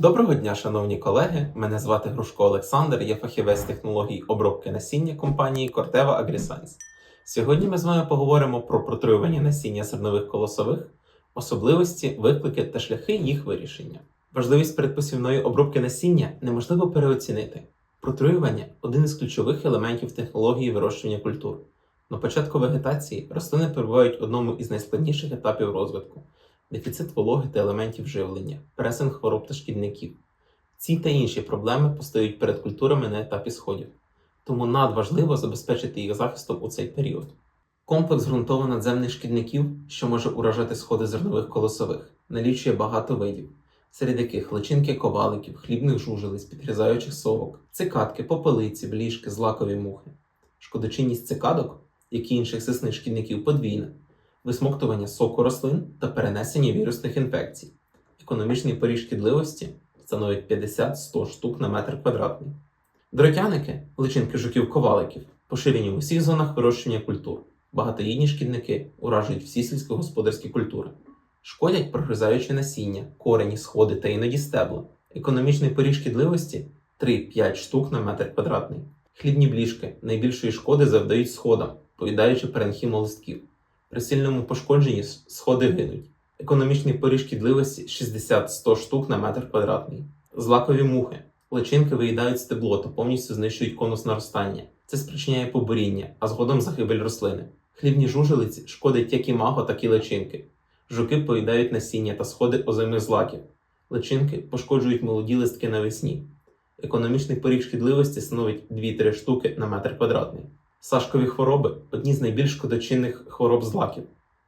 Доброго дня, шановні колеги. Мене звати Грушко Олександр, я фахівець технологій обробки насіння компанії Corteva AgriScience. Сьогодні ми з вами поговоримо про протруювання насіння зернових колосових, особливості, виклики та шляхи їх вирішення. Важливість передпосівної обробки насіння неможливо переоцінити. Протруювання один із ключових елементів технології вирощування культур. На початку вегетації рослини перебувають в одному із найскладніших етапів розвитку дефіцит вологи та елементів живлення, пресинг хвороб та шкідників. Ці та інші проблеми постають перед культурами на етапі сходів, тому надважливо забезпечити їх захистом у цей період. Комплекс ґрунтово-надземних шкідників, що може уражати сходи зернових колосових, налічує багато видів, серед яких личинки коваликів, хлібних жужелиць, підрізаючих совок, цикадки, попелиці, бліжки, злакові мухи. Шкодочинність цикадок, як і інших сисних шкідників, подвійна висмоктування соку рослин та перенесення вірусних інфекцій. Економічний поріг шкідливості становить 50-100 штук на метр квадратний. Дротяники, личинки жуків-коваликів, поширені в усіх зонах вирощування культур. Багатоїдні шкідники уражують всі сільськогосподарські культури, шкодять прогризаючи насіння, корені, сходи та іноді стебла. Економічний поріг шкідливості 3-5 штук на метр квадратний. Хлібні бліжки найбільшої шкоди завдають сходам, поїдаючи перенхіму листків. При сильному пошкодженні сходи гинуть. Економічний поріг шкідливості 60-100 штук на метр квадратний. Злакові мухи. Личинки виїдають стебло та повністю знищують конус наростання. Це спричиняє побуріння, а згодом загибель рослини. Хлібні жужелиці шкодять як і маго, так і личинки. Жуки поїдають насіння та сходи озимих злаків. Личинки пошкоджують молоді листки навесні. Економічний поріг шкідливості становить 2-3 штуки на метр квадратний. Сашкові хвороби одні з найбільш шкодочинних хвороб злаків.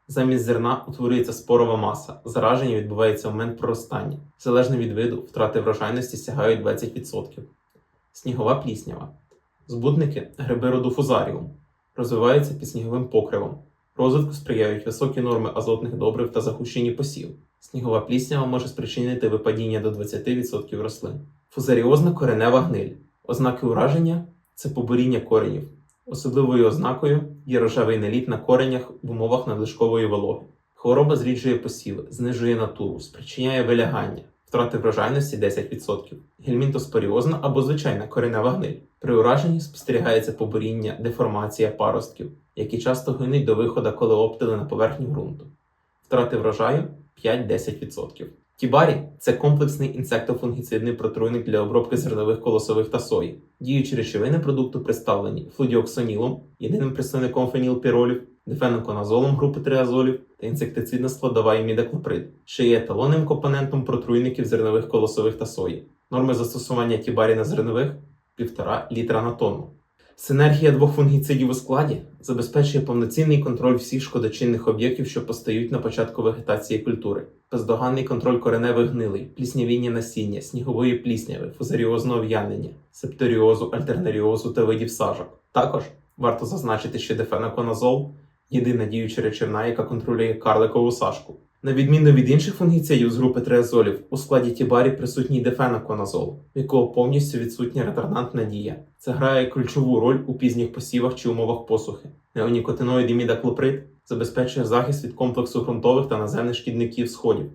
Замість зерна утворюється спорова маса, зараження відбувається в момент проростання. Залежно від виду, втрати врожайності сягають 20%. Снігова пліснява. Збудники гриби роду фузаріум розвиваються під сніговим покривом. Розвитку сприяють високі норми азотних добрив та загущені посів. Снігова пліснява може спричинити випадіння до 20% рослин. Фузаріозна коренева гниль. Ознаки ураження це побуріння коренів. Особливою ознакою є рожевий наліт на коренях в умовах надлишкової вологи. Хвороба зріджує посіви, знижує натуру, спричиняє вилягання, втрати врожайності 10%. Гельмінтоспоріозна або звичайна коренева гниль. При ураженні спостерігається побуріння, деформація паростків, які часто гинуть до виходу колеоптили на поверхню ґрунту. Втрати врожаю 5-10%. Тібарі це комплексний інсектофунгіцидний протруйник для обробки зернових колосових та сої. Діючі речовини продукту представлені флудіоксонілом, єдиним представником фенілпіролів, дифеноконазолом групи триазолів та інсектицидна складова імідоклоприд, що є еталонним компонентом протруйників зернових колосових та сої. Норми застосування тібарі на зернових 1,5 літра на тонну. Синергія двох фунгіцидів у складі забезпечує повноцінний контроль всіх шкодочинних об'єктів, що постають на початку вегетації культури, бездоганний контроль кореневих гнилей, пліснявіння насіння, снігової плісняви, фузаріозного в'янення, септоріозу, альтернаріозу та видів сажок. Також варто зазначити, що дефеноконазол – єдина діюча речовина, яка контролює карликову сашку. На відміну від інших фунгіцидів з групи триазолів, у складі тібарі присутній дефеноконазол, в якого повністю відсутня ретардантна дія. Це грає ключову роль у пізніх посівах чи умовах посухи. Неонікотиноїд імідаклоприд забезпечує захист від комплексу ґрунтових та наземних шкідників сходів,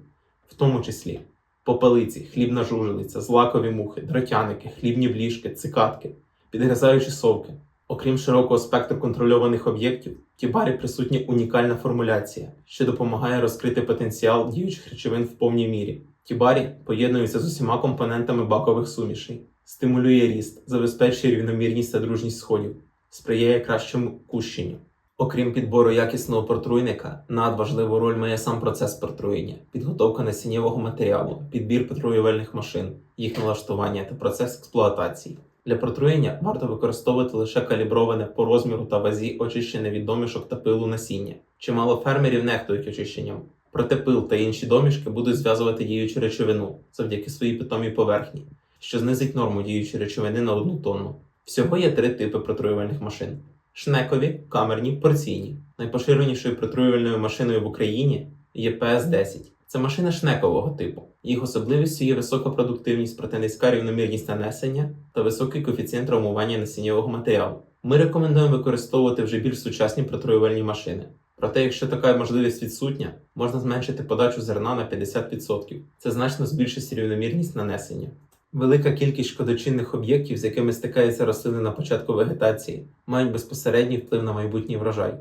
в тому числі попелиці, хлібна жужелиця, злакові мухи, дротяники, хлібні бліжки, цикадки, підгризаючі совки. Окрім широкого спектру контрольованих об'єктів, в тібарі присутня унікальна формуляція, що допомагає розкрити потенціал діючих речовин в повній мірі. Тібарі поєднується з усіма компонентами бакових сумішей, стимулює ріст, забезпечує рівномірність та дружність сходів, сприяє кращому кущенню. Окрім підбору якісного протруйника, надважливу роль має сам процес протруєння, підготовка насіннєвого матеріалу, підбір протруювальних машин, їх налаштування та процес експлуатації. Для протруєння варто використовувати лише каліброване по розміру та вазі очищене від домішок та пилу насіння. Чимало фермерів нехтують очищенням. Проте пил та інші домішки будуть зв'язувати діючу речовину завдяки своїй питомій поверхні, що знизить норму діючої речовини на одну тонну. Всього є три типи протруювальних машин: шнекові, камерні, порційні. Найпоширенішою протруювальною машиною в Україні є ПС-10. Це машина шнекового типу. Їх особливістю є висока продуктивність, проте низька рівномірність нанесення та високий коефіцієнт травмування насіннєвого матеріалу. Ми рекомендуємо використовувати вже більш сучасні протруювальні машини. Проте, якщо така можливість відсутня, можна зменшити подачу зерна на 50%. Це значно збільшить рівномірність нанесення. Велика кількість шкодочинних об'єктів, з якими стикаються рослини на початку вегетації, мають безпосередній вплив на майбутній врожай.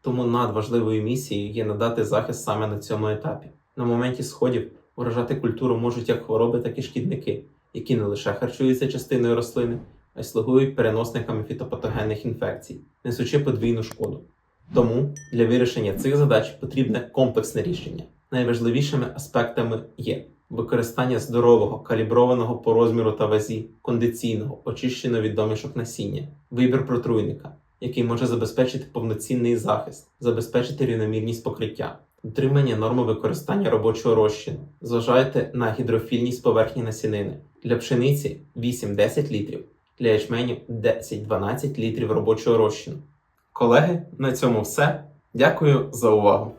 Тому надважливою місією є надати захист саме на цьому етапі. На моменті сходів вражати культуру можуть як хвороби, так і шкідники, які не лише харчуються частиною рослини, а й слугують переносниками фітопатогенних інфекцій, несучи подвійну шкоду. Тому для вирішення цих задач потрібне комплексне рішення. Найважливішими аспектами є використання здорового, каліброваного по розміру та вазі, кондиційного, очищеного від домішок насіння, вибір протруйника, який може забезпечити повноцінний захист, забезпечити рівномірність покриття, дотримання норми використання робочого розчину. Зважайте на гідрофільність поверхні насінини. Для пшениці 8-10 літрів, для ячменю 10-12 літрів робочого розчину. Колеги, на цьому все. Дякую за увагу!